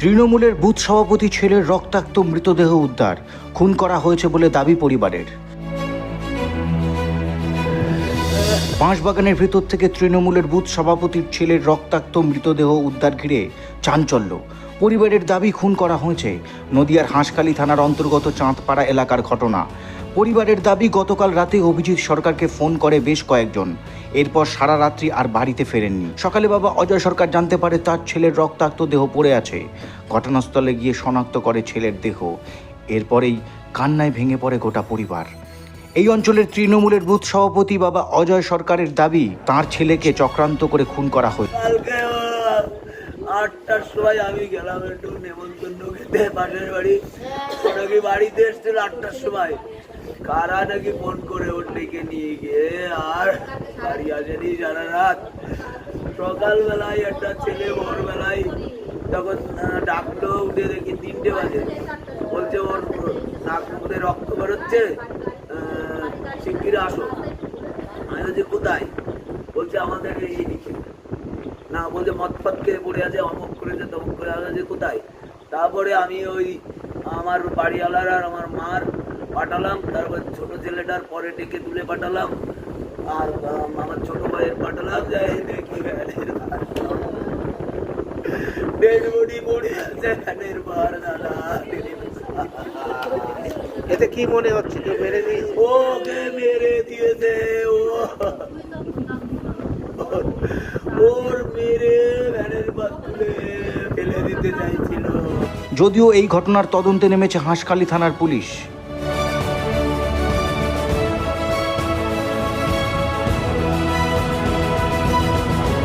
তৃণমূলের বুথ সভাপতি ছেলের রক্তাক্ত মৃতদেহ উদ্ধার। খুন করা হয়েছে বলে দাবি পরিবারের। বাঁশবাগানের ভেতর থেকে তৃণমূলের বুথ সভাপতির ছেলের রক্তাক্ত মৃতদেহ উদ্ধার ঘিরে চাঞ্চল্য। পরিবারের দাবি খুন করা হয়েছে। নদিয়ার হাঁসখালী থানার অন্তর্গত চাঁদপাড়া এলাকার ঘটনা। পরিবারের দাবি, গতকাল রাতে অভিজিৎ সরকারকে ফোন করে বেশ কয়েকজন। এরপর সারা রাত্রি আর বাড়িতে ফেরেননি। সকালে বাবা অজয় সরকার জানতে পারে তার ছেলের রক্তাক্ত দেহ পড়ে আছে। ঘটনাস্থলে গিয়ে শনাক্ত করে ছেলের দেহ। এরপরেই কান্নায় ভেঙে পড়ে গোটা পরিবার। এই অঞ্চলের তৃণমূলের বুথ সভাপতি বাবা অজয় সরকারের দাবি, তার ছেলেকে চক্রান্ত করে খুন করা হয় আটটার সময় আমি গেলাম একটু নেমন্তন্ন খেতে, পাশের বাড়ি। নাকি বাড়িতে এসছিল আটটার সময়? কারা নাকি ফোন করে ওর ডেকে নিয়ে গিয়ে আর বাড়ি আসেনি সারা রাত? সকালবেলায় একটা ছেলে, ভোরবেলায় তখন ডাকলো, উঠে দেখি তিনটে বাজে। বলছে, ওর, নাক মুখে রক্ত বেরোচ্ছে শিগগির আসো। আমি বলছি, কোথায়? বলছে, আমাদের এই দিকে। না, বলছে মদ ফদ খেয়ে পড়ে আছে, অমুক করেছে, তমুক করে আছে কোথায়? তারপরে আমি ওই আমার বাড়িওয়ালার আর আমার মার পাঠালাম তারপর ছোট ছেলেটার পরে ডেকে তুলে পাঠালাম আর আমার ছোট ভাইয়ের পাঠালাম যাই দেখি এতে কি মনে হচ্ছে? মেরে দিয়েছে? ওকে মেরে দিয়েছে যদিও এই ঘটনার তদন্তে নেমেছে হাঁসখালী থানার পুলিশ।